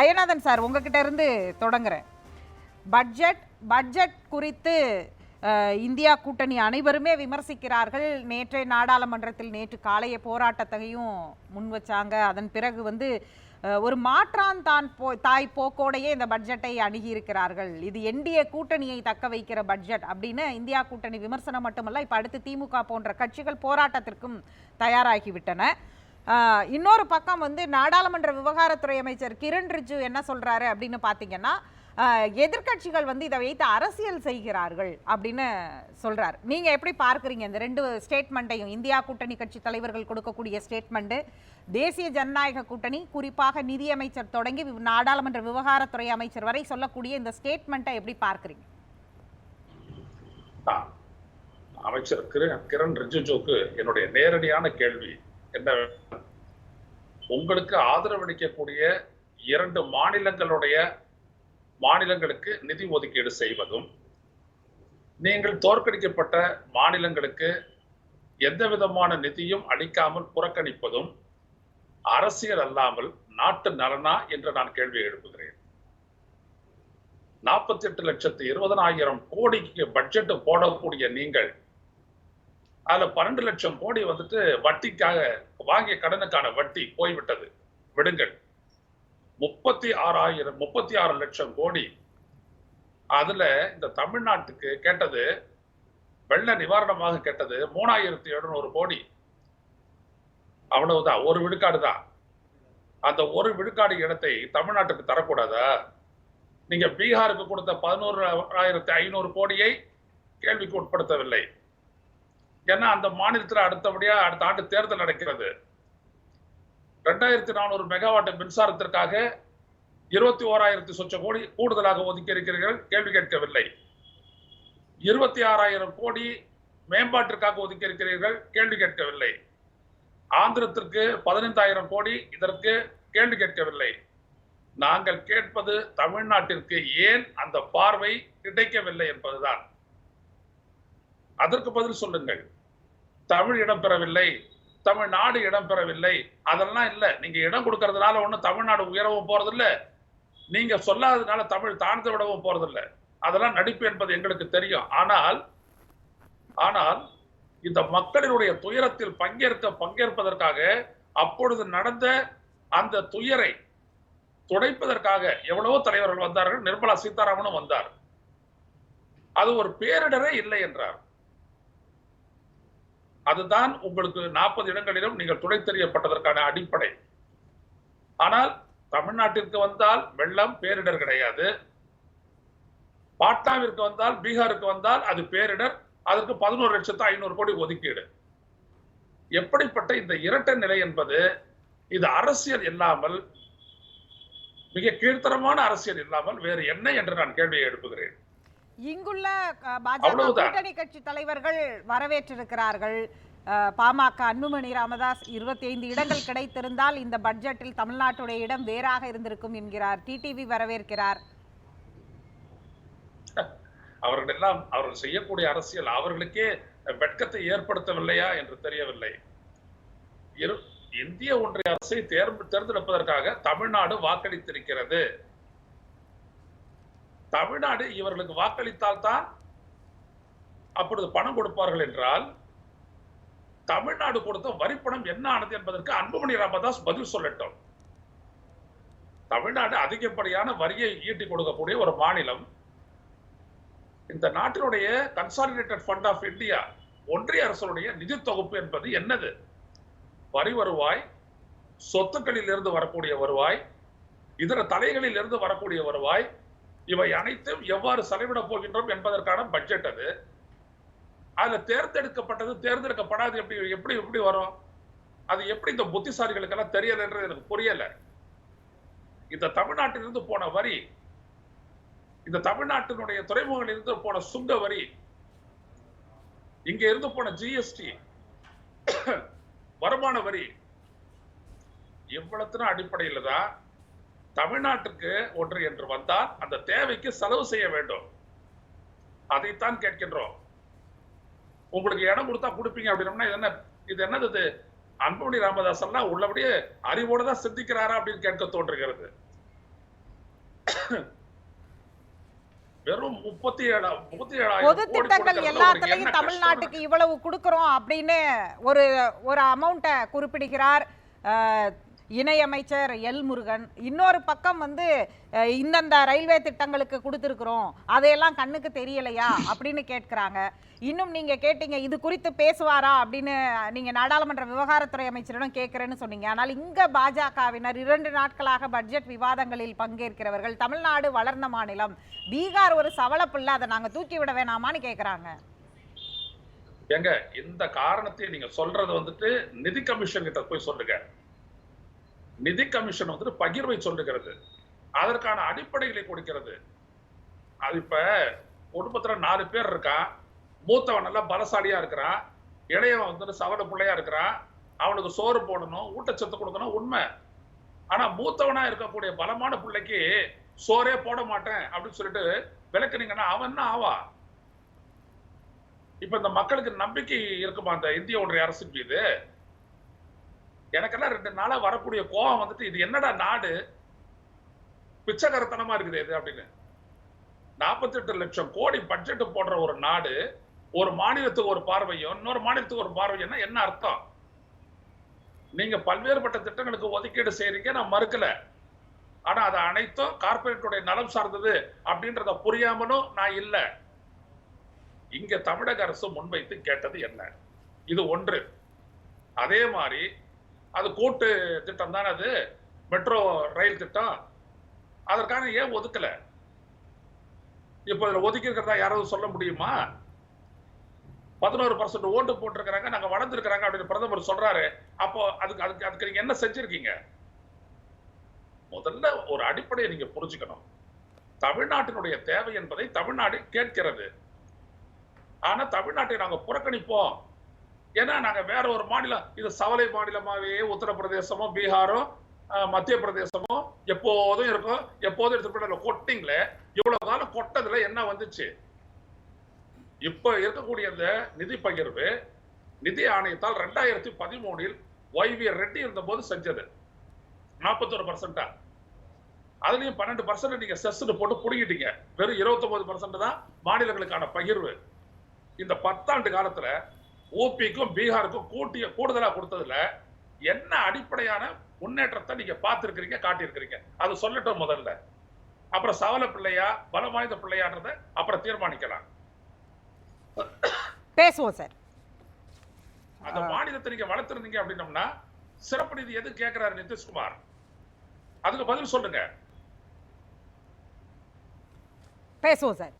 அயநாதன் sir உங்ககிட்ட இருந்து தொடங்குறேன். பட்ஜெட் பட்ஜெட் குறித்து இந்தியா கூட்டணி அனைவருமே விமர்சிக்கிறார்கள். நேற்றைய நாடாளுமன்றத்தில் நேற்று காலைய போராட்டத்தையும் முன் வச்சாங்க. அதன் பிறகு வந்து ஒரு மாற்றான் தான் போ தாய் போக்கோடையே இந்த பட்ஜெட்டை அணுகியிருக்கிறார்கள். இது என்டிஏ கூட்டணியை தக்க வைக்கிற பட்ஜெட் அப்படின்னு இந்தியா கூட்டணி விமர்சனம் மட்டுமல்ல இப்போ அடுத்து திமுக போன்ற கட்சிகள் போராட்டத்திற்கும் தயாராகிவிட்டன. இன்னொரு பக்கம் வந்து நாடாளுமன்ற விவகாரத்துறை அமைச்சர் கிரண் ரிஜு என்ன சொல்றாரு அப்படின்னு பார்த்தீங்கன்னா எதிர்கட்சிகள் எதிர்க்கட்சிகள் வந்து இதை வைத்து அரசியல் செய்கிறார்கள் அப்படின்னு சொல்றாரு. நீங்க எப்படி பார்க்குறீங்க இந்த ரெண்டு ஸ்டேட்மெண்ட்டையும் இந்தியா கூட்டணி கட்சி தலைவர்கள் கொடுக்கக்கூடிய ஸ்டேட்மெண்ட்டு தேசிய ஜனநாயக கூட்டணி குறிப்பாக நிதியமைச்சர் தொடங்கி நாடாளுமன்ற விவகாரத்துறை அமைச்சர் வரை சொல்லக்கூடிய இந்த ஸ்டேட்மெண்ட்டை எப்படி பார்க்குறீங்க? அமைச்சர் கிரண் கிரண் ரிஜிஜுக்கு என்னுடைய நேரடியான கேள்வி. என்ன உங்களுக்கு ஆதரவளிக்கக்கூடிய இரண்டு மாநிலங்களுடைய மாநிலங்களுக்கு நிதி ஒதுக்கீடு செய்வதும் நீங்கள் தோற்கடிக்கப்பட்ட மாநிலங்களுக்கு எந்த விதமான நிதியும் அளிக்காமல் புறக்கணிப்பதும் அரசியல் அல்லாமல் நாட்டு நலனா என்று நான் கேள்வி எழுப்புகிறேன். நாற்பத்தி எட்டு லட்சத்து இருபதனாயிரம் கோடிக்கு பட்ஜெட் போடக்கூடிய நீங்கள் அதுல பன்னெண்டு லட்சம் கோடி வந்துட்டு வட்டிக்காக வாங்கிய கடனுக்கான வட்டி போய்விட்டது. விடுங்கள். முப்பத்தி ஆறாயிரம் முப்பத்தி ஆறு லட்சம் கோடி. அதுல இந்த தமிழ்நாட்டுக்கு கேட்டது வெள்ள நிவாரணமாக கேட்டது மூணாயிரத்தி எழுநூறு கோடி. அவ்வளவுதான். ஒரு விழுக்காடு தான். அந்த ஒரு விழுக்காடு இடத்தை தமிழ்நாட்டுக்கு தரக்கூடாதா? நீங்க பீகாருக்கு கொடுத்த பதினோரு ஆயிரத்தி ஐநூறு கோடியை கேள்விக்கு உட்படுத்தவில்லை. ஏன்னா அந்த மாநிலத்தில் அடுத்தபடியா அடுத்த ஆண்டு தேர்தல் நடக்கிறது. ரெண்டாயிரத்தி நானூறு மெகாவாட் மின்சாரத்திற்காக இருபத்தி ஓராயிரத்தி சொச்ச கோடி கூடுதலாக ஒதுக்கி இருக்கிறீர்கள்? கேள்வி கேட்கவில்லை. இருபத்தி ஆறாயிரம் கோடி மேம்பாட்டிற்காக ஒதுக்கி இருக்கிறீர்கள்? கேள்வி கேட்கவில்லை. ஆந்திரத்திற்கு பதினைந்தாயிரம் கோடி இதற்கு கேள்வி கேட்கவில்லை. நாங்கள் கேட்பது தமிழ்நாட்டிற்கு ஏன் அந்த பார்வை கிடைக்கவில்லை என்பதுதான். அதற்கு பதில் சொல்லுங்கள். தமிழ் இடம்பெறவில்லை தமிழ்நாடு இடம்பெறவில்லை. அதெல்லாம் இல்லை. நீங்க இடம் கொடுக்கறதுனால ஒன்றும் தமிழ்நாடு உயரவும் போறதில்ல. நீங்க சொல்லாததுனால தமிழ் தாழ்ந்து விடவும் போறதில்ல. அதெல்லாம் நடிப்பு என்பது எங்களுக்கு தெரியும். ஆனால் ஆனால் இந்த மக்களினுடைய துயரத்தில் பங்கேற்க பங்கேற்பதற்காக அப்பொழுது நடந்த அந்த துயரை துடைப்பதற்காக எவ்வளவோ தலைவர்கள் வந்தார்கள். நிர்மலா சீதாராமனும் வந்தார். அது ஒரு பேரிடரே இல்லை என்றார். அதுதான் உங்களுக்கு நாற்பது இடங்களிலும் நீங்கள் துணை தெரியப்பட்டதற்கான அடிப்படை. ஆனால் தமிழ்நாட்டிற்கு வந்தால் வெள்ளம் பேரிடர் கிடையாது. பாட்னாவிற்கு வந்தால் பீகாருக்கு வந்தால் அது பேரிடர். அதற்கு பதினோரு லட்சத்து ஐநூறு கோடி ஒதுக்கீடு. எப்படிப்பட்ட இந்த இரட்டை நிலை என்பது இது அரசியல் இல்லாமல் மிக கீழ்த்தரமான அரசியல் இல்லாமல் வேறு என்ன என்று நான் கேள்வியை எழுப்புகிறேன். இங்குள்ள பாஜக. கூட்டணி கட்சி தலைவர்கள் வரவேற்றிருக்கிறார்கள். பாமக அன்புமணி ராமதாஸ் இருபத்தி ஐந்து இடங்கள் கிடைத்திருந்தால் இந்த பட்ஜெட்டில் தமிழ்நாட்டுடைய இடம் வேறாக இருந்திருக்கும் என்கிறார். டிடிவி வரவேற்கிறார். அவர்கள் எல்லாம் அவர்கள் செய்யக்கூடிய அரசியல் அவர்களுக்கே வெட்கத்தை ஏற்படுத்தவில்லையா என்று தெரியவில்லை. இந்திய ஒன்றிய அரசை தேர்ந்து தேர்ந்தெடுப்பதற்காக தமிழ்நாடு வாக்களித்திருக்கிறது. தமிழ்நாடு இவர்களுக்கு வாக்களித்தால் தான் அப்பொழுது பணம் கொடுப்பார்கள் என்றால் தமிழ்நாடு கொடுத்த வரிப்பணம் என்ன ஆனது என்பதற்கு அன்புமணி ராமதாஸ் பதில் சொல்லட்டும். தமிழ்நாடு அதிகப்படியான வரியை ஈட்டி கொடுக்கக்கூடிய ஒரு மாநிலம் இந்த நாட்டினுடைய கன்சாலிடேட்டட் ஃபண்ட் ஆஃப் இந்தியா ஒன்றிய அரசுடைய நிதி தொகுப்பு என்பது என்னது? வரி வருவாய் சொத்துக்களில் இருந்து வரக்கூடிய வருவாய் இதர தலைகளில் இருந்து வரக்கூடிய வருவாய் இவை அனைத்தும் எவ்வாறு செலவிடப் போகின்றோம் என்பதற்கான பட்ஜெட் அது. அதுல தேர்ந்தெடுக்கப்பட்டது தேர்ந்தெடுக்கப்படாது எப்படி எப்படி எப்படி வரும்? அது எப்படி இந்த புத்திசாலிகளுக்கெல்லாம் தெரியலன்றது எனக்கு புரியல. இந்த தமிழ்நாட்டிலிருந்து போன வரி இந்த தமிழ்நாட்டினுடைய துறைமுகங்களிலிருந்து போன சுங்க வரி இங்க இருந்து போன ஜிஎஸ்டி வருமான வரி இவ்வளத்தின அடிப்படையில்தான் தமிழ்நாட்டுக்கு ஒன்று என்று வந்தால் அந்த தேவைக்கு செலவு செய்ய வேண்டும். அதைத்தான் கேட்கின்றோம். உங்களுக்கு இடம் கொடுத்தா கொடுப்பீங்க அப்படின்னோம்னா இது என்ன? இது என்னது இது? அன்புமணி ராமதாஸ் எல்லாம் உள்ளபடியே அறிவோட தான் சிந்திக்கிறாரா அப்படின்னு கேட்க தோன்றுகிறது. வெறும் முப்பத்தி ஏழா முப்பத்தி ஏழாயிரம் பொது திட்டங்கள் எல்லாத்துலயும் தமிழ்நாட்டுக்கு இவ்வளவு கொடுக்கறோம் அப்படின்னு ஒரு ஒரு அமௌண்ட்டை குறிப்பிடுகிறார். இணையமைச்சர் எல் முருகன். இன்னொரு பக்கம் வந்து இந்தந்த ரயில்வே திட்டங்களுக்கு கொடுத்துருக்குறோம். அதையெல்லாம் கண்ணுக்கு தெரியலையா? அப்படின்னு கேட்குறாங்க. இன்னும் நீங்க கேட்டீங்க இது குறித்து பேசுவாரா? அப்படின்னு நீங்க நாடாளுமன்ற விவகாரத்துறை அமைச்சரிடம் கேட்குறேன்னு சொன்னீங்க. ஆனால் இங்க பாஜகவினர் இரண்டு நாட்களாக பட்ஜெட் விவாதங்களில் பங்கேற்கிறவர்கள். தமிழ்நாடு வளர்ந்த மாநிலம். பீகார் ஒரு சவளப்புள்ள அதை நாங்க தூக்கி விட வேணாமான்னு கேட்குறாங்க. எங்க இந்த காரணத்தை நீங்க சொல்றது வந்துட்டு நிதி கமிஷன் கிட்ட போய் சொல்லுங்க. நிதி கமிஷன் வந்துட்டு பகிர்வை சொல்லுகிறது. அதற்கான அடிப்படைகளை கொடுக்கிறது. அது இப்ப குடும்பத்துல நாலு பேர் இருக்கான் மூத்தவன் நல்லா பலசாலியா இருக்கிறான் இளையவன் வந்துட்டு சவட பிள்ளையா இருக்கிறான் அவனுக்கு சோறு போடணும் ஊட்டச்சத்து கொடுக்கணும் உண்மை. ஆனா மூத்தவனா இருக்கக்கூடிய பலமான பிள்ளைக்கு சோறே போட மாட்டேன் அப்படின்னு சொல்லிட்டு விளக்குனீங்கன்னா அவன் என்ன ஆவா? இப்ப இந்த மக்களுக்கு நம்பிக்கை இருக்குமா அந்த இந்திய ஒன்றிய அரசு மீது? எனக்கெல்லாம் ரெண்டு நாளா வரக்கூடிய கோவம் வந்துட்டு இது என்னடா நாடு? பிச்சைக்காரத்தனமா இருக்குது இது அப்படின்னு. 48 லட்சம் கோடி பட்ஜெட் போடுற ஒரு நாடு ஒரு மாநிலத்துக்கு ஒரு பார்வையும் இன்னொரு மாநிலத்துக்கு ஒரு பார்வையும்னா என்ன அர்த்தம்? நீங்க பல்வேறுபட்ட திட்டங்களுக்கு ஒதுக்கீடு செய்றீங்க நான் மறுக்கல. ஆனா அது அனைத்தும் கார்பரேட்டுடைய நலம் சார்ந்தது அப்படின்றத புரியாமலும் நான் இல்லை. இங்க தமிழக அரசு முன்வைத்து கேட்டது என்ன? இது ஒன்று. அதே மாதிரி அது கூட்டு திட்டம் தானே அது? மெட்ரோ ரயில் திட்டம். அதற்கான ஏன் ஒதுக்கல? இப்போ இதுல ஒதுக்கி இருக்கிறதா யாராவது சொல்ல முடியுமா? பதினோரு பர்சன்ட் ஓட்டு போட்டிருக்கிறாங்க நாங்க வளர்ந்துருக்கிறாங்க அப்படின்னு பிரதமர் சொல்றாரு. அப்போ அதுக்கு அதுக்கு அதுக்கு நீங்க என்ன செஞ்சிருக்கீங்க? முதல்ல ஒரு அடிப்படையை நீங்க புரிஞ்சுக்கணும். தமிழ்நாட்டினுடைய தேவை என்பதை தமிழ்நாடு கேட்கிறது. ஆனா தமிழ்நாட்டை நாங்க புறக்கணிப்போம். ஏன்னா நாங்க வேற ஒரு மாநிலம் இது சவலை மாநிலமாவே உத்தரப்பிரதேசமோ பீகாரோ மத்திய பிரதேசமும் எப்போதும் இருக்கும். எப்போதும் எடுத்துட்டு கொட்டிங்கள இவ்வளவு காலம் கொட்டதுல என்ன வந்துச்சு? இப்ப இருக்கக்கூடிய இந்த நிதி பகிர்வு நிதி ஆணையத்தால் ரெண்டாயிரத்தி பதிமூணில் ஒய் வி ரெட்டி இருந்தபோது செஞ்சது. நாற்பத்தொரு பர்சன்டா அதுலயும் பன்னெண்டு பர்சன்ட் நீங்க செஸ்ன்னு போட்டு புடுங்கிட்டீங்க. வெறும் இருபத்தொன்பது பர்சன்ட் தான் மாநிலங்களுக்கான பகிர்வு. இந்த பத்தாண்டு காலத்துல ஊபிக்கும் பீகாருக்கும் கூட்டிய கூடுதலா கொடுத்ததுல என்ன அடிப்படையான முன்னேற்றத்தை நீங்க பார்த்திருக்கிறீங்க காட்டியிருக்கிறீங்க? அது சொல்லட்டும் முதல்ல. அப்புறம் சவல பிள்ளையா பலம் வாய்ந்த பிள்ளையான்றத அப்புறம் தீர்மானிக்கலாம். பேசுவோம் சார். அந்த மாநிலத்தை நீங்க வளர்த்திருந்தீங்க அப்படின்னம்னா சிறப்பு நிதி எது கேட்கிறாரு நிதிஷ்குமார்? அதுக்கு பதில் சொல்லுங்க. பேசுவோம் சார்.